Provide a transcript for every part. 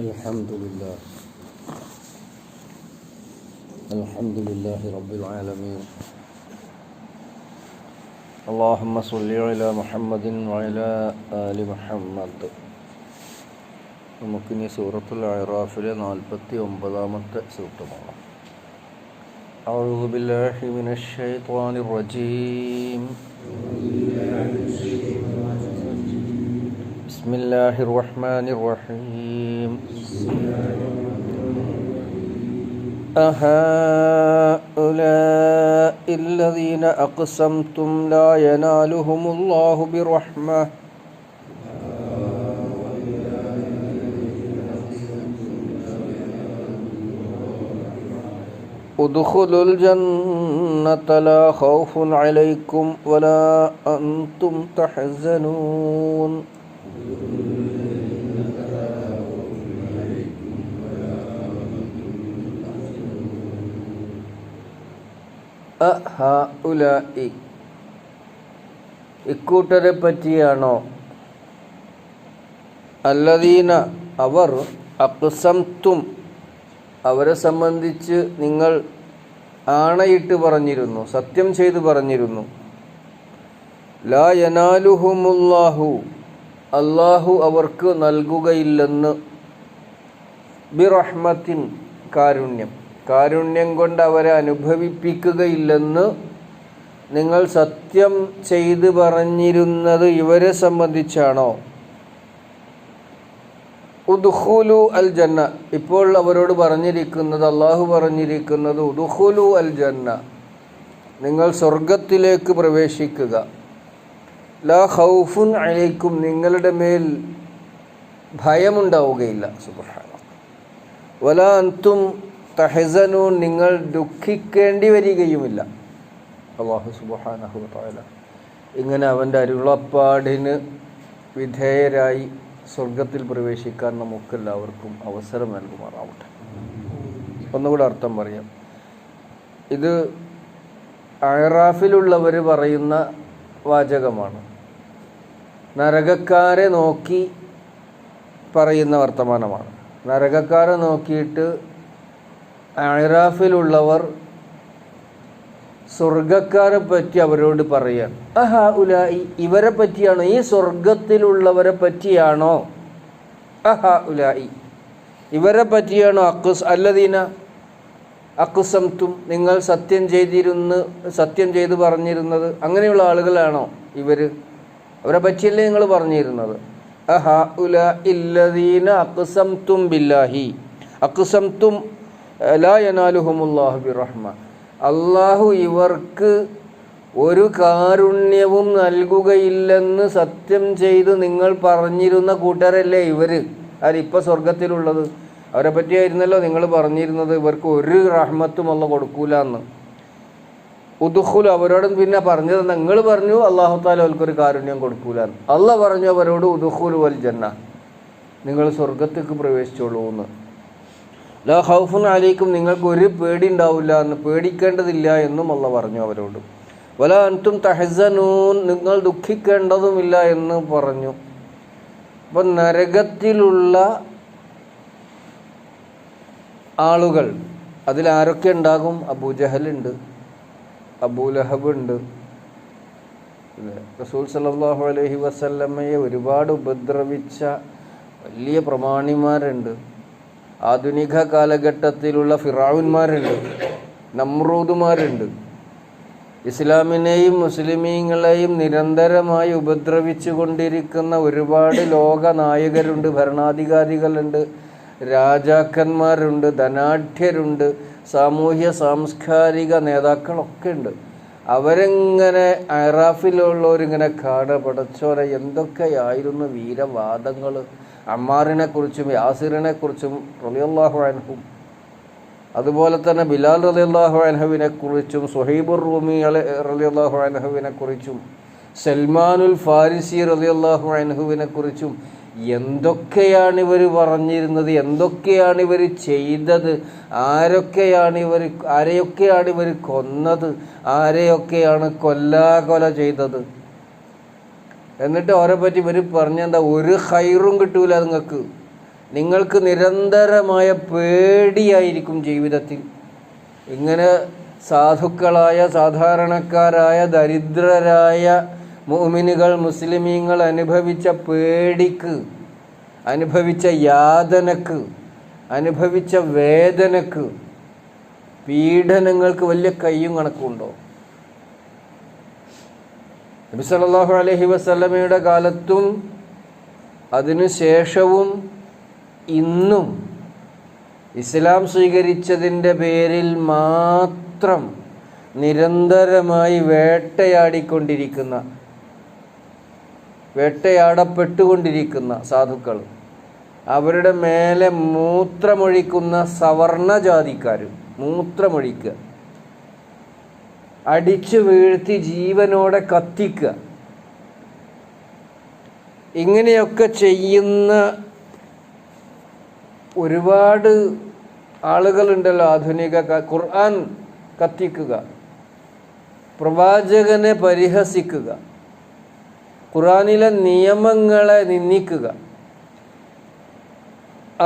الحمد لله الحمد لله رب العالمين اللهم صل على محمد وعلى آل محمد നമുക്കിനി സൂറത്തുൽ അറാഫിലെ നാൽപ്പത്തി ഒമ്പതാമത്തെ സൂക്തമാണ് أعوذ بالله من الشيطان الرجيم بسم الله الرحمن الرحيم. أهؤلاء الذين أقسمتم لا ينالهم الله برحمة. ادخلوا الجنة لا خوف عليكم ولا أنتم تحزنون. ഇക്കൂട്ടരെ പറ്റിയാണോ? അല്ലദീന അവർ അക്സംത്തും അവരെ സംബന്ധിച്ച് നിങ്ങൾ ആണയിട്ട് പറഞ്ഞിരുന്നു സത്യം ചെയ്തു പറഞ്ഞിരുന്നു. ലാ യനാലുഹുമുല്ലാഹു. അള്ളാഹു അവർക്ക് നൽകുകയില്ലെന്ന്. ബിറഹ്മത്തിൻ കാരുണ്യം. കാരുണ്യം കൊണ്ട് അവരെ അനുഭവിപ്പിക്കുകയില്ലെന്ന് നിങ്ങൾ സത്യം ചെയ്ത് പറഞ്ഞിരുന്നത് ഇവരെ സംബന്ധിച്ചാണോ? ഉദുഹുലു അൽ ജന്ന ഇപ്പോൾ അവരോട് പറഞ്ഞിരിക്കുന്നത് അള്ളാഹു പറഞ്ഞിരിക്കുന്നത് ഉദുഹുലു അൽ ജന്ന നിങ്ങൾ സ്വർഗത്തിലേക്ക് പ്രവേശിക്കുക. ലാ ഹൗഫുൻ അലൈക്കും നിങ്ങളുടെ മേൽ ഭയമുണ്ടാവുകയില്ല. സുബ്രഹാന വല അന്തും തഹസനൂൻ നിങ്ങൾ ദുഃഖിക്കേണ്ടി വരികയുമില്ല. അള്ളാഹു സുബ്ഹാനഹു തആല ഇങ്ങനെ അവന്റെ അരുളപ്പാടിന് വിധേയരായി സ്വർഗത്തിൽ പ്രവേശിക്കാൻ നമുക്കെല്ലാവർക്കും അവസരം നൽകുമാറാവട്ടെ. ഒന്നുകൂടെ അർത്ഥം പറയാം. ഇത് അയറാഫിലുള്ളവർ പറയുന്ന വാചകമാണ്. നരകക്കാരെ നോക്കി പറയുന്ന വർത്തമാനമാണ്. നരകക്കാരെ നോക്കിയിട്ട് അഴിറാഫിലുള്ളവർ സ്വർഗക്കാരെ പറ്റി അവരോട് പറയാൻ അഹാ ഉല ഇവരെ പറ്റിയാണോ? ഈ സ്വർഗത്തിലുള്ളവരെ പറ്റിയാണോ? അഹാ ഉല ഇവരെ പറ്റിയാണോ? അക്കുസ് അല്ലദീന അക്കുസംത്തും നിങ്ങൾ സത്യം ചെയ്തിരുന്ന് സത്യം ചെയ്ത് പറഞ്ഞിരുന്നത് അങ്ങനെയുള്ള ആളുകളാണോ ഇവർ അവരെ പറ്റിയല്ലേ നിങ്ങൾ പറഞ്ഞിരുന്നത്? ബില്ലാഹി. അള്ളാഹു ഇവർക്ക് ഒരു കാരുണ്യവും നൽകുകയില്ലെന്ന് സത്യം ചെയ്ത് നിങ്ങൾ പറഞ്ഞിരുന്ന കൂട്ടരല്ലേ ഇവർ അതിപ്പോൾ സ്വർഗത്തിലുള്ളത്? അവരെ പറ്റിയായിരുന്നല്ലോ നിങ്ങൾ പറഞ്ഞിരുന്നത്. ഇവർക്ക് ഒരു റഹ്മത്തും അല്ല കൊടുക്കൂല എന്ന് ഉദുഹുൽ അവരോടും പിന്നെ പറഞ്ഞത് നിങ്ങൾ പറഞ്ഞു അള്ളാഹു താല അവർക്കൊരു കാരുണ്യം കൊടുക്കൂല അള്ള പറഞ്ഞു അവരോട് ഉദുഹുൽ വൽ ജന്ന. നിങ്ങൾ സ്വർഗത്തേക്ക് പ്രവേശിച്ചോളൂ എന്ന്. ലാ ഹൗഫുൻ അലൈക്കും നിങ്ങൾക്ക് ഒരു പേടി ഉണ്ടാവില്ല എന്ന് പേടിക്കേണ്ടതില്ല എന്നും അല്ല പറഞ്ഞു അവരോട്. വല അൻതും തഹസനൂൻ നിങ്ങൾ ദുഃഖിക്കേണ്ടതുമില്ല എന്ന് പറഞ്ഞു. അപ്പം നരകത്തിലുള്ള ആളുകൾ അതിൽ ആരൊക്കെ ഉണ്ടാകും? അബൂജഹലുണ്ട് അബൂലഹബ് ഉണ്ട് റസൂൽ സല്ലാഹു അലഹി വസല്ലമ്മയെ ഒരുപാട് ഉപദ്രവിച്ച വലിയ പ്രമാണിമാരുണ്ട്. ആധുനിക കാലഘട്ടത്തിലുള്ള ഫിറാവുന്മാരുണ്ട്. നമ്രൂദുമാരുണ്ട്. ഇസ്ലാമിനെയും മുസ്ലിമീങ്ങളെയും നിരന്തരമായി ഉപദ്രവിച്ചു കൊണ്ടിരിക്കുന്ന ഒരുപാട് ലോക നായകരുണ്ട് ഭരണാധികാരികളുണ്ട് രാജാക്കന്മാരുണ്ട് ധനാഢ്യരുണ്ട് സാമൂഹ്യ സാംസ്കാരിക നേതാക്കളൊക്കെ ഉണ്ട്. അവരെങ്ങനെ അറാഫിലുള്ളവരിങ്ങനെ കാട പടച്ചോര എന്തൊക്കെയായിരുന്നു വീരവാദങ്ങൾ. അമ്മാറിനെ കുറിച്ചും യാസിറിനെ കുറിച്ചും റലിയല്ലാഹു അതുപോലെ തന്നെ ബിലാൽ റലിയല്ലാഹു അൻഹുവിനെ കുറിച്ചും സുഹൈബുർ റൂമി റലിയല്ലാഹു അൻഹുവിനെ കുറിച്ചും സൽമാനുൽ ഫാരിസി റലിയല്ലാഹു അൻഹുവിനെ കുറിച്ചും എന്തൊക്കെയാണ് ഇവർ പറഞ്ഞിരുന്നത്? എന്തൊക്കെയാണ് ഇവർ ചെയ്തത്? ആരൊക്കെയാണ് ഇവർ ആരെയൊക്കെയാണ് ഇവർ കൊന്നത്? ആരെയൊക്കെയാണ് കൊല്ലാകൊല ചെയ്തത്? എന്നിട്ട് അവരെ പറ്റി ഇവർ പറഞ്ഞെന്താ? ഒരു ഹൈറും കിട്ടൂല നിങ്ങൾക്ക് നിങ്ങൾക്ക് നിരന്തരമായ പേടിയായിരിക്കും ജീവിതത്തിൽ. ഇങ്ങനെ സാധുക്കളായ സാധാരണക്കാരായ ദരിദ്രരായ മുഅ്മിനുകൾ മുസ്ലിമീങ്ങൾ അനുഭവിച്ച പേടിക്ക് അനുഭവിച്ച യാതനക്ക് അനുഭവിച്ച വേദനക്ക് പീഡനങ്ങൾക്ക് വലിയ കയ്യും കണക്കുണ്ടോ നബി സല്ലല്ലാഹു അലൈഹി വസല്ലമയുടെ കാലത്തും അതിനുശേഷവും ഇന്നും ഇസ്ലാം സ്വീകരിച്ചതിന്റെ പേരിൽ മാത്രം നിരന്തരമായി വേട്ടയാടിക്കൊണ്ടിരിക്കുന്ന വേട്ടയാടപ്പെട്ടുകൊണ്ടിരിക്കുന്ന സാധുക്കൾ. അവരുടെ മേലെ മൂത്രമൊഴിക്കുന്ന സവർണ ജാതിക്കാർ മൂത്രമൊഴിക്കുക. അടിച്ചു വീഴ്ത്തി ജീവനോടെ കത്തിക്കുക. ഇങ്ങനെയൊക്കെ ചെയ്യുന്ന ഒരുപാട് ആളുകളുണ്ടല്ലോ ആധുനിക ഖുർആൻ കത്തിക്കുക. പ്രവാചകനെ പരിഹസിക്കുക. ഖുർആനിലെ നിയമങ്ങളെ നിന്ദിക്കുക.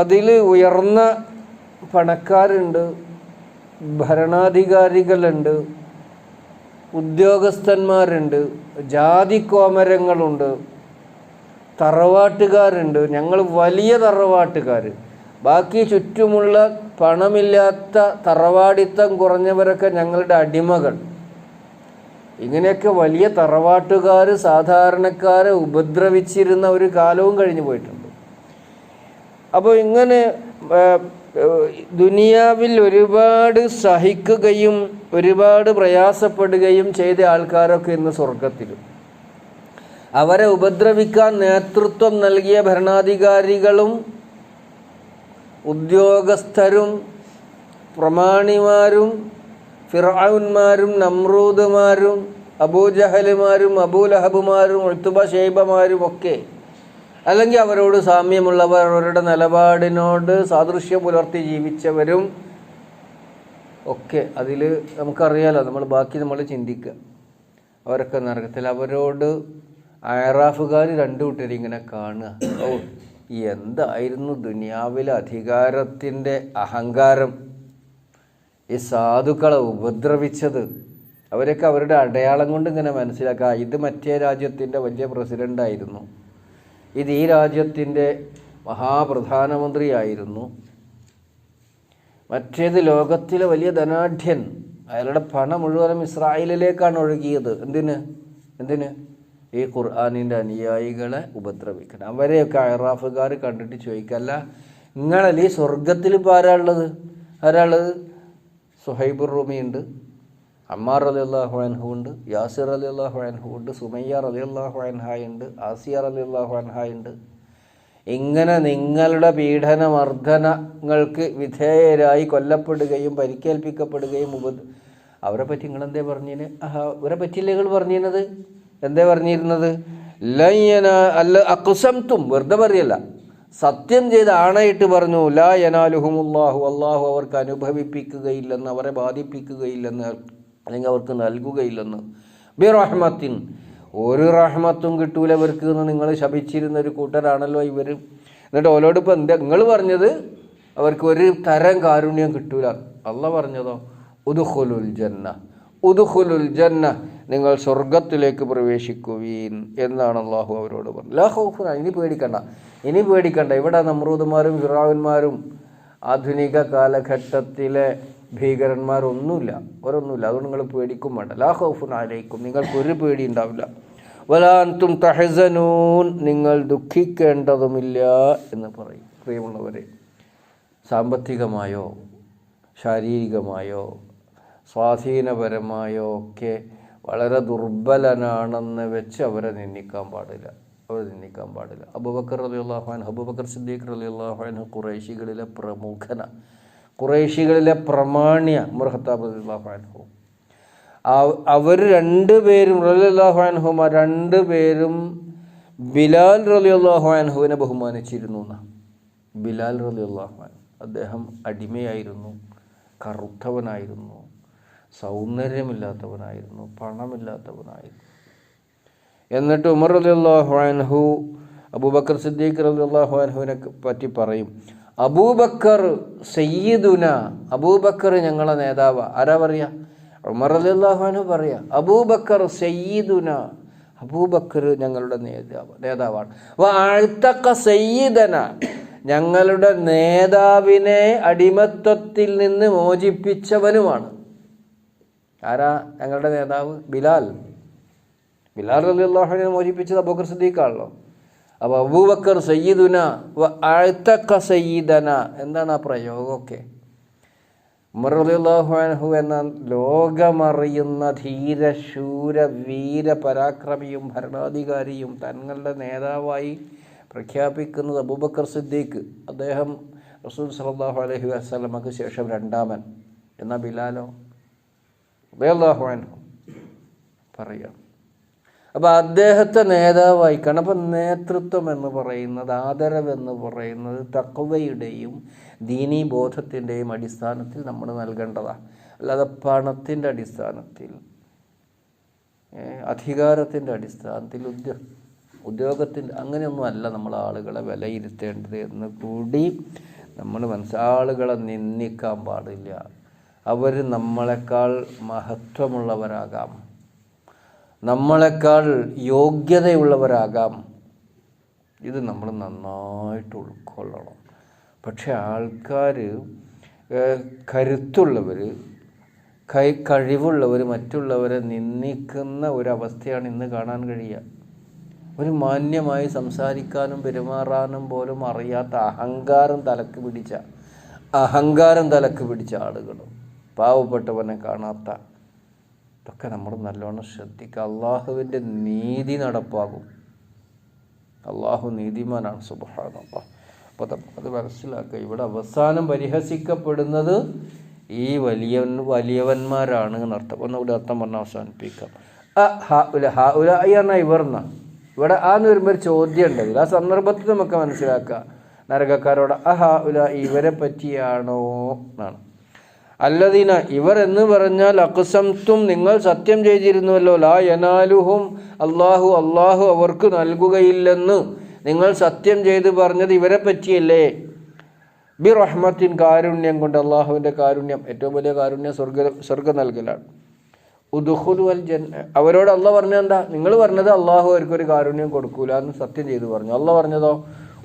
അതിൽ ഉയർന്ന പണക്കാരുണ്ട് ഭരണാധികാരികളുണ്ട് ഉദ്യോഗസ്ഥന്മാരുണ്ട് ജാതിക്കോമരങ്ങളുണ്ട് തറവാട്ടുകാരുണ്ട്. ഞങ്ങൾ വലിയ തറവാട്ടുകാർ ബാക്കി ചുറ്റുമുള്ള പണമില്ലാത്ത തറവാടിത്തം കുറഞ്ഞവരൊക്കെ ഞങ്ങളുടെ അടിമകൾ. ഇങ്ങനെയൊക്കെ വലിയ തറവാട്ടുകാർ സാധാരണക്കാരെ ഉപദ്രവിച്ചിരുന്ന ഒരു കാലവും കഴിഞ്ഞു പോയിട്ടുണ്ട്. അപ്പോൾ ഇങ്ങനെ ദുനിയാവിൽ ഒരുപാട് സഹിക്കുകയും ഒരുപാട് പ്രയാസപ്പെടുകയും ചെയ്ത ആൾക്കാരൊക്കെ ഇന്ന് സ്വർഗത്തിലും. അവരെ ഉപദ്രവിക്കാൻ നേതൃത്വം നൽകിയ ഭരണാധികാരികളും ഉദ്യോഗസ്ഥരും പ്രമാണിമാരും ഫിറൌന്മാരും നമ്രൂദുമാരും അബൂജഹലുമാരും അബൂലഹബുമാരും ഉൾത്തുബ ഷെയ്ബമാരും ഒക്കെ അല്ലെങ്കിൽ അവരോട് സാമ്യമുള്ളവർ അവരുടെ നിലപാടിനോട് സാദൃശ്യം പുലർത്തി ജീവിച്ചവരും ഒക്കെ അതിൽ നമുക്കറിയാലോ നമ്മൾ ബാക്കി നമ്മൾ ചിന്തിക്കുക. അവരൊക്കെ നരകത്തിൽ അവരോട് അയറാഫുകാർ രണ്ടു കൂട്ടരും ഇങ്ങനെ കാണുക. ഓ എന്തായിരുന്നു ദുനിയാവിലെ അധികാരത്തിന്റെ അഹങ്കാരം? ഈ സാധുക്കളെ ഉപദ്രവിച്ചത്. അവരൊക്കെ അവരുടെ അടയാളം കൊണ്ട് ഇങ്ങനെ മനസ്സിലാക്കുക ഇത് മറ്റേ രാജ്യത്തിന്റെ വലിയ പ്രസിഡന്റായിരുന്നു ഇത് ഈ രാജ്യത്തിന്റെ മഹാപ്രധാനമന്ത്രിയായിരുന്നു മറ്റേത് ലോകത്തിലെ വലിയ ധനാഢ്യൻ. അയാളുടെ പണം മുഴുവനും ഇസ്രായേലിലേക്കാണ് ഒഴുകിയത്. എന്തിന്? എന്തിന്? ഈ ഖുർആാനിന്റെ അനുയായികളെ ഉപദ്രവിക്കണം. അവരെയൊക്കെ അയറാഫുകാർ കണ്ടിട്ട് ചോദിക്കല്ല നിങ്ങളല്ലേ ഈ സ്വർഗത്തിൽ ഇപ്പോൾ ആരാ ഉള്ളത്? ആരാ ഉള്ളത്? സുഹൈബുർ റൂമിയുണ്ട് അമ്മാർ അലി അള്ളാഹു അൻഹു ഉണ്ട് യാസിർ അലി അള്ളാഹു അൻഹു ഉണ്ട് സുമയ്യ അലി അള്ളാഹു അൻഹായ് ഉണ്ട് ആസിയർ അലി അള്ളാഹു അൻഹായ് ഉണ്ട്. ഇങ്ങനെ നിങ്ങളുടെ പീഡനമർദ്ദനങ്ങൾക്ക് വിധേയരായി കൊല്ലപ്പെടുകയും പരിക്കേൽപ്പിക്കപ്പെടുകയും ഉപ അവരെ പറ്റി നിങ്ങളെന്തേ പറഞ്ഞു അവരെ പറ്റിയില്ലേ നിങ്ങൾ പറഞ്ഞിരുന്നത്? എന്തേ പറഞ്ഞിരുന്നത്? ലയ്യന അല്ല അക്കുസംത്തും വെറുതെ പറയല്ല. സത്യം ചെയ്ത് ആണയിട്ട് പറഞ്ഞു ലാ യനാലുഹുമുല്ലാഹു അള്ളാഹു അവർക്ക് അനുഭവിപ്പിക്കുകയില്ലെന്ന് അവരെ ബാധിപ്പിക്കുകയില്ലെന്ന് അല്ലെങ്കിൽ അവർക്ക് നൽകുകയില്ലെന്ന്. ബി റഹ്മത്തിൻ ഒരു റഹ്മത്തും കിട്ടൂല ഇവർക്ക് എന്ന് നിങ്ങൾ ശപിച്ചിരുന്ന ഒരു കൂട്ടരാണല്ലോ ഇവർ എന്നിട്ട് ഓലോട് ഇപ്പം എന്താ നിങ്ങൾ പറഞ്ഞത്? അവർക്ക് ഒരു തരം കാരുണ്യം കിട്ടൂല. അല്ല പറഞ്ഞതോ? ഉദുഹുലുൽ ജന്ന. ഉദുഖുലുൽ ജന്ന നിങ്ങൾ സ്വർഗത്തിലേക്ക് പ്രവേശിക്കുവീൻ എന്നാണ് അള്ളാഹു അവരോട് പറഞ്ഞത്. ലാ ഹൗഫുന ഇനി പേടിക്കണ്ട. ഇനി പേടിക്കണ്ട. ഇവിടെ നമ്രൂദന്മാരും ഫിറാവിന്മാരും ആധുനിക കാലഘട്ടത്തിലെ ഭീകരന്മാരൊന്നുമില്ല. അവരൊന്നുമില്ല. അതുകൊണ്ട് നിങ്ങൾ പേടിക്കും വേണ്ട. ലാ ഹൗഫുൻ ആലയിക്കും നിങ്ങൾക്ക് ഒരു പേടി ഉണ്ടാവില്ല. വലാന്തും തഹസനൂൻ. നിങ്ങൾ ദുഃഖിക്കേണ്ടതുമില്ല എന്ന് പറയും. പ്രിയമുള്ളവരെ സാമ്പത്തികമായോ ശാരീരികമായോ സ്വാധീനപരമായോ ഒക്കെ വളരെ ദുർബലനാണെന്ന് വെച്ച് അവരെ നിന്ദിക്കാൻ പാടില്ല. അവരെ നിന്ദിക്കാൻ പാടില്ല. അബുബക്കർ അലി അള്ളാഹാൻ അബുബക്കർ സിദ്ദീഖ് അലി അള്ളാഹാൻ കുറേശികളിലെ പ്രമുഖന കുറേശികളിലെ പ്രമാണ്യ മുർഹത്താബ് അലി അള്ളാഹാൻഹു അവർ രണ്ടുപേരും റലി രണ്ട് പേരും ബിലാൽ റലി അള്ളാഹാൻഹുവിനെ ബഹുമാനിച്ചിരുന്നു ബിലാൽ റലി അള്ളാഹാൻ അദ്ദേഹം അടിമയായിരുന്നു കറുത്തവനായിരുന്നു സൗന്ദര്യമില്ലാത്തവനായിരുന്നു പണമില്ലാത്തവനായിരുന്നു. എന്നിട്ട് ഉമർ അൻഹു അബൂബക്കർ സിദ്ദീഖ് അൻഹുവിനെ പറ്റി പറയും അബൂബക്കർ സയ്യിദുന അബൂബക്കർ ഞങ്ങളെ നേതാവ്. ആരാ പറയാ? ഉമർ റളിയല്ലാഹു അൻഹു പറയാ അബൂബക്കർ സയ്യിദുന അബൂബക്കർ ഞങ്ങളുടെ നേതാവ് നേതാവാണ്. വാഴ്ത്തക്ക സയ്യിദന ഞങ്ങളുടെ നേതാവിനെ അടിമത്വത്തിൽ നിന്ന് മോചിപ്പിച്ചവനുമാണ്. ആരാ ഞങ്ങളുടെ നേതാവ്? ബിലാൽ. ബിലാൽ അലി അള്ളാഹുവിനെ മോചിപ്പിച്ചത് അബൂബക്കർ സിദ്ദീഖാണല്ലോ അപ്പോൾ അബൂബക്കർ സയ്യിദുന അഴ്ത്തക്ക സയ്യിദന. എന്താണ് ആ പ്രയോഗമൊക്കെ? ഉമർ അലി അൻഹു എന്ന ലോകമറിയുന്ന ധീരശൂര വീര പരാക്രമിയും ഭരണാധികാരിയും തങ്ങളുടെ നേതാവായി പ്രഖ്യാപിക്കുന്നത് അബൂബക്കർ സിദ്ദീഖ്. അദ്ദേഹം റസൂൽ സല്ലല്ലാഹു അലഹി വസ്ലമക്ക് ശേഷം രണ്ടാമൻ. എന്ന ബിലാലോ? റളിയല്ലാഹു അൻഹു. പറയാം. അപ്പോൾ അദ്ദേഹത്തെ നേതാവായി കാരണം അപ്പം നേതൃത്വം എന്ന് പറയുന്നത് ആദരവ് എന്ന് പറയുന്നത് തക്കവയുടെയും ദീനീ ബോധത്തിന്റെയും അടിസ്ഥാനത്തിൽ നമ്മൾ നൽകേണ്ടതാണ് അല്ലാതെ പണത്തിന്റെ അടിസ്ഥാനത്തിൽ അധികാരത്തിന്റെ അടിസ്ഥാനത്തിൽ ഉദ്യോ ഉദ്യോഗത്തിന്റെ അങ്ങനെയൊന്നും അല്ല നമ്മൾ ആളുകളെ വിലയിരുത്തേണ്ടത് എന്ന് കൂടി നമ്മൾ മനസ്സിലാളുകളെ നിന്ദിക്കാൻ പാടില്ല. അവർ നമ്മളെക്കാൾ മഹത്വമുള്ളവരാകാം. നമ്മളെക്കാൾ യോഗ്യതയുള്ളവരാകാം. ഇത് നമ്മൾ നന്നായിട്ട് ഉൾക്കൊള്ളണം. പക്ഷെ ആൾക്കാർ കരുത്തുള്ളവർ കൈ കഴിവുള്ളവർ മറ്റുള്ളവരെ നിന്ദിക്കുന്ന ഒരവസ്ഥയാണ് ഇന്ന് കാണാൻ കഴിയുക. ഒരു മാന്യമായി സംസാരിക്കാനും പെരുമാറാനും പോലും അറിയാത്ത അഹങ്കാരം തലക്ക് പിടിച്ച അഹങ്കാരം തലക്ക് പിടിച്ച ആളുകൾ പാവപ്പെട്ടവനെ കാണാത്ത ഇതൊക്കെ നമ്മൾ നല്ലോണം ശ്രദ്ധിക്കുക. അള്ളാഹുവിന്റെ നീതി നടപ്പാകും. അള്ളാഹു നീതിമാനാണ് സുബഹാന അപ്പോൾ അത് മനസ്സിലാക്കുക. ഇവിടെ അവസാനം പരിഹസിക്കപ്പെടുന്നത് ഈ വലിയ വലിയവന്മാരാണ് എന്നർത്ഥം. ഒന്നുകൂടി അർത്ഥം പറഞ്ഞ് അവസാനിപ്പിക്കാം. അ ഹ ഉല ഉല ഇവർന്ന ഇവിടെ ആ എന്ന് വരുമ്പോൾ ഒരു ചോദ്യം ഉണ്ടെങ്കിൽ ആ സന്ദർഭത്തിൽ നമുക്ക് മനസ്സിലാക്കുക നരകക്കാരോട് അഹ ഉല ഇവരെ പറ്റിയാണോ എന്നാണ്. അല്ലദീന ഇവർ എന്ന് പറഞ്ഞാൽ അക്സംത്തും നിങ്ങൾ സത്യം ചെയ്തിരുന്നുവല്ലോ. ലാ യനാലുഹും അള്ളാഹു അള്ളാഹു അവർക്ക് നൽകുകയില്ലെന്ന് നിങ്ങൾ സത്യം ചെയ്ത് പറഞ്ഞത് ഇവരെ പറ്റിയല്ലേ? ബി റഹ്മത്തിൻ കാരുണ്യം കൊണ്ട് അള്ളാഹുവിന്റെ കാരുണ്യം ഏറ്റവും വലിയ കാരുണ്യം സ്വർഗ സ്വർഗം നൽകലാണ്. ഉദുഹുദു അൽ ജൻ അവരോട് അല്ല പറഞ്ഞത് എന്താ? നിങ്ങൾ പറഞ്ഞത് അള്ളാഹു അവർക്കൊരു കാരുണ്യം കൊടുക്കൂല എന്ന് സത്യം ചെയ്ത് പറഞ്ഞു. അല്ല പറഞ്ഞതോ?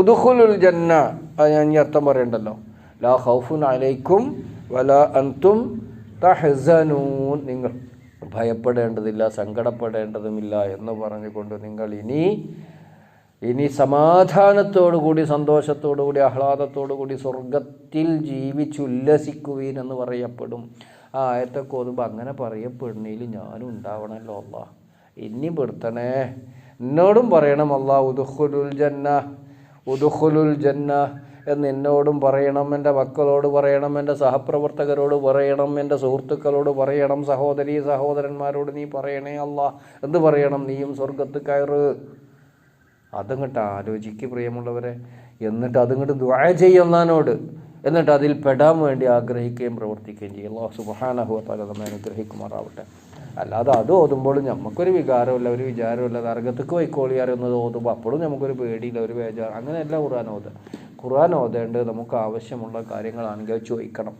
ഉദുഹുലുൽ ജന്ന അത് ഞാൻ ഈ അർത്ഥം പറയണ്ടല്ലോ. ലാ ഹൗഫുൻ അലൈക്കും വല അന്തും തഹസനൂൻ. നിങ്ങൾ ഭയപ്പെടേണ്ടതില്ല സങ്കടപ്പെടേണ്ടതുമില്ല എന്ന് പറഞ്ഞുകൊണ്ട് നിങ്ങൾ ഇനി ഇനി സമാധാനത്തോടുകൂടി സന്തോഷത്തോടുകൂടി ആഹ്ലാദത്തോടുകൂടി സ്വർഗത്തിൽ ജീവിച്ചുല്ലസിക്കുവീൻ എന്ന് പറയപ്പെടും. ആ ആയത്തെ ഓതുമ്പോൾ അങ്ങനെ പറയപ്പെടുന്നതിൽ ഞാനും ഉണ്ടാവണമല്ലോ അല്ല ഇനി പെടുത്തണേ. എന്നോടും പറയണം അല്ല ഉദുഹുലുൽ ജന്ന ഉദുഹുലുൽ ജന്ന. എന്ന് എന്നോടും പറയണം എന്റെ മക്കളോട് പറയണം എന്റെ സഹപ്രവർത്തകരോട് പറയണം എന്റെ സുഹൃത്തുക്കളോട് പറയണം സഹോദരി സഹോദരന്മാരോട് നീ പറയണേ അല്ല എന്ത് പറയണം? നീയും സ്വർഗത്ത് കയറ്. അതങ്ങട്ട് ആലോചിക്ക് പ്രിയമുള്ളവരെ. എന്നിട്ട് അതിങ്ങോട്ട് ദ്വായ ചെയ്യുന്നതിനോട് എന്നിട്ട് അതിൽ പെടാൻ വേണ്ടി ആഗ്രഹിക്കുകയും പ്രവർത്തിക്കുകയും ചെയ്യും. അള്ളാഹു സുബാനഹുവത്താല നമ്മെ അനുഗ്രഹിക്കുമാറാവട്ടെ. അല്ലാതെ അത് ഓതുമ്പോൾ നമുക്കൊരു വികാരമില്ല ഒരു വിചാരമില്ല. നരകത്തേക്ക് അറിയുന്നത് ഓതുമ്പോൾ അപ്പോഴും നമുക്കൊരു പേടിയില്ല ഒരു ബേജാർ അങ്ങനെയല്ല ഖുർആൻ ഓതുക. ഖുർആൻ ഓതേണ്ടത് നമുക്ക് ആവശ്യമുള്ള കാര്യങ്ങളാണെങ്കിൽ അത് ചോദിക്കണം.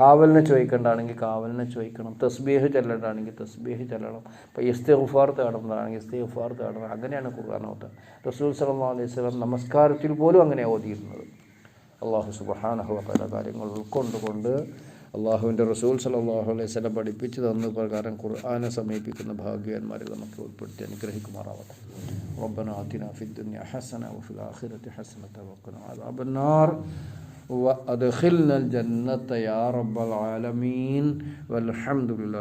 കാവലിനെ ചോദിക്കേണ്ടതാണെങ്കിൽ കാവലിനെ ചോദിക്കണം. തസ്ബീഹ് ചെല്ലേണ്ടതാണെങ്കിൽ തസ്ബീഹ് ചെല്ലണം. ഇപ്പോൾ ഇസ്തിഗ്ഫാർ തേടേണ്ടതാണെങ്കിൽ ഇസ്തിഗ്ഫാർ തേടണം. അങ്ങനെയാണ് ഖുർആൻ ഓതുക. റസൂൽ സല്ലല്ലാഹു അലൈഹി വസല്ലം നമസ്കാരത്തിൽ പോലും അങ്ങനെ ഓതിയിരുന്നത്. അള്ളാഹു സുബ്ഹാനഹു വതആല കാര്യങ്ങൾ ഉൾക്കൊണ്ടുകൊണ്ട് അള്ളാഹുവിൻ്റെ റസൂൽ സല്ലല്ലാഹു അലൈഹി വസല്ലം പഠിപ്പിച്ചു തന്ന പ്രകാരം ഖുർആനെ സമീപിക്കുന്ന ഭാഗ്യവാന്മാരെ നമുക്ക് ഉൾപ്പെടുത്തി അനുഗ്രഹിക്കുമാറാവട്ടെ ربنا آتنا في الدنيا حسنة وفي الآخرة حسنة وقنا عذاب النار وأدخلنا الجنة يا رب العالمين والحمد لله